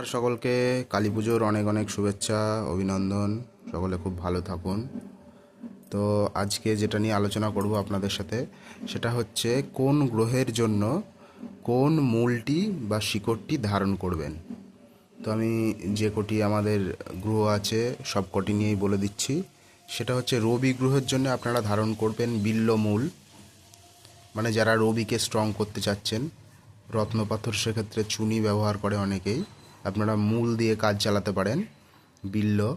আর সকলকে কালী পুজোর অনেক অনেক শুভেচ্ছা, অভিনন্দন। সকলে খুব ভালো থাকুন। তো আজকে যেটা নিয়ে আলোচনা করব আপনাদের সাথে, সেটা হচ্ছে কোন গ্রহের জন্য কোন মূলটি বা শিকড়টি ধারণ করবেন। তো আমি যে কটি আমাদের গ্রহ আছে, সব কটি নিয়েই বলে দিচ্ছি। সেটা হচ্ছে রবি গ্রহের জন্য আপনারা ধারণ করবেন বিল্ল মূল। মানে যারা রবিকে স্ট্রং করতে চাচ্ছেন, রত্নপাথর সেক্ষেত্রে চুনি ব্যবহার করে অনেকেই। আপনারা মূল দিয়ে কাজ চালাতে পারেন। বিল্ল,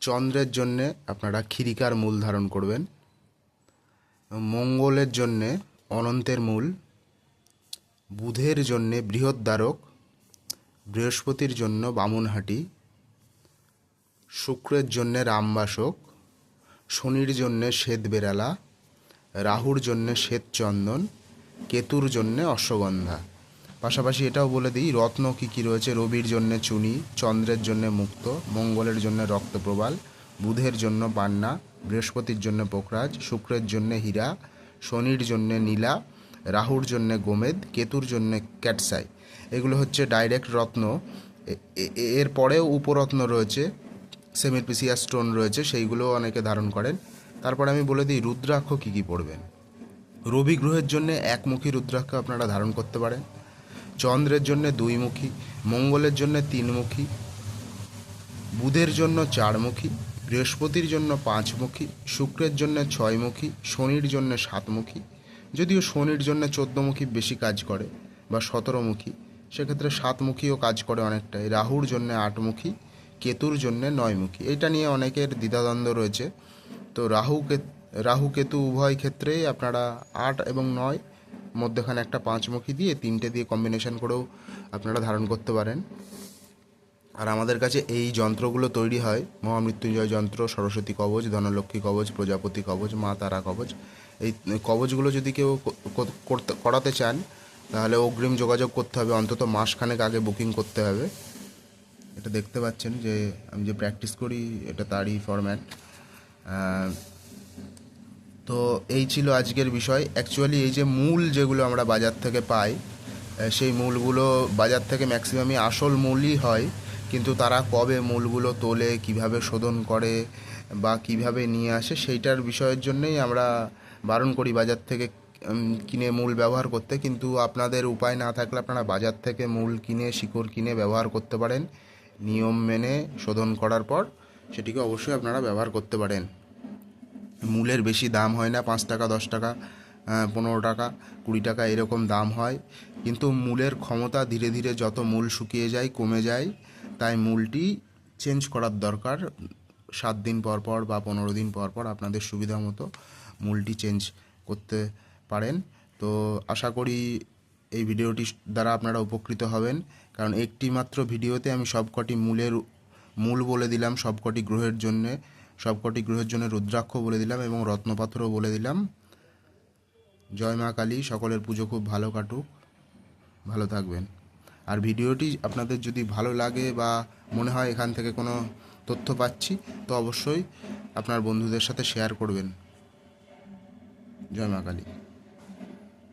চন্দ্রের জন্যে আপনারা ক্ষিরিকার মূল ধারণ করবেন। মঙ্গলের জন্যে অনন্তের মূল। বুধের জন্যে বৃহদ্বারক বৃহস্পতির জন্য বামুনহাটি শুক্রের জন্যে রামবাসক। শনির জন্যে শ্বেত বেড়ালা। রাহুর জন্যে শ্বেত চন্দন। কেতুর জন্যে অশ্বগন্ধা। পাশাপাশি এটাও বলে দিই, রত্ন কী কী রয়েছে? রবির জন্যে চুনি, চন্দ্রের জন্যে মুক্ত, মঙ্গলের জন্যে রক্তপ্রবাল, বুধের জন্য পান্না বৃহস্পতির জন্য পোখরাজ, শুক্রের জন্যে হীরা, শনির জন্যে নীলা, রাহুর জন্যে গোমেদ, কেতুর জন্যে ক্যাটসাই। এগুলো হচ্ছে ডাইরেক্ট রত্ন। এর পরেও উপরত্ন রয়েছে সেমিপিসিয়া স্টোন রয়েছে সেইগুলো অনেকে ধারণ করেন। তারপরে আমি বলে দিই, রুদ্রাক্ষ কী কী পড়বেন? রবি গ্রহের জন্য একমুখী রুদ্রাক্ষ আপনারা ধারণ করতে পারেন। চন্দ্রের জন্য দুইমুখী, মঙ্গলের জন্য তিনমুখী, বুধের জন্য চারমুখী, বৃহস্পতির জন্য পাঁচমুখী, শুক্রের জন্য ছয়মুখী, শনির জন্য সাতমুখী। যদিও শনির জন্য চোদ্দমুখী বেশি কাজ করে বা সতেরোমুখী, সেক্ষেত্রে সাতমুখীও কাজ করে অনেকটাই। রাহুর জন্য আটমুখী, কেতুর জন্য নয়মুখী। এটা নিয়ে অনেকের দ্বিধাদ্বন্দ্ব রয়েছে। তো রাহু রাহু কেতু উভয় ক্ষেত্রেই আপনারা আট এবং নয় মধ্যখানে একটা পাঁচমুখী দিয়ে তিনটে দিয়ে কম্বিনেশন করেও আপনারা ধারণ করতে পারেন। আর আমাদের কাছে এই যন্ত্রগুলো তৈরি হয়, মহামৃত্যুঞ্জয় যন্ত্র, সরস্বতী কবচ, ধনলক্ষ্মী কবচ, প্রজাপতি কবচ, মা তারা কবচ। এই কবচগুলো যদি কেউ করতে, করাতে চান, তাহলে অগ্রিম যোগাযোগ করতে হবে, অন্তত মাসখানেক আগে বুকিং করতে হবে। এটা দেখতে পাচ্ছেন যে আমি যে প্র্যাকটিস করি, এটা তারই ফরম্যাট তো এই ছিল আজকের বিষয়। অ্যাকচুয়ালি এই যে মূল যেগুলো আমরা বাজার থেকে পাই সেই মূলগুলো বাজার থেকে ম্যাক্সিমামই আসল মূলই হয়। কিন্তু তারা কবে মূলগুলো তোলে, কীভাবে শোধন করে বা কীভাবে নিয়ে আসে, সেইটার বিষয়ের জন্যই আমরা বারণ করি বাজার থেকে কিনে মূল ব্যবহার করতে। কিন্তু আপনাদের উপায় না থাকলে আপনারা বাজার থেকে মূল কিনে, শিকড় কিনে ব্যবহার করতে পারেন। নিয়ম মেনে শোধন করার পর সেটিকে অবশ্যই আপনারা ব্যবহার করতে পারেন। মূলের বেশি দাম হয় না, পাঁচ টাকা, দশ টাকা পনেরো টাকা, কুড়ি টাকা এরকম দাম হয়। কিন্তু মূলের ক্ষমতা ধীরে ধীরে যত মূল শুকিয়ে যায়, কমে যায়, তাই মূলটি চেঞ্জ করার দরকার। সাত দিন পর পর বা পনেরো দিন পর পর আপনাদের সুবিধা মতো মূলটি চেঞ্জ করতে পারেন। তো আশা করি এই ভিডিওটি দ্বারা আপনারা উপকৃত হবেন। কারণ একটি মাত্র ভিডিওতে আমি সবকটি মূলের, মূল বলে দিলাম সবকটি গ্রহের জন্যে। সবকটি গ্রহের জন্য রুদ্রাক্ষ বলে দিলাম এবং রত্নপাথরও বলে দিলাম। জয় মা কালী, সকলের পুজো খুব ভালো কাটুক। ভালো থাকবেন। আর ভিডিওটি আপনাদের যদি ভালো লাগে বা মনে হয় এখান থেকে কোনো তথ্য পাচ্ছি, তো অবশ্যই আপনার বন্ধুদের সাথে শেয়ার করবেন। জয় মা কালী।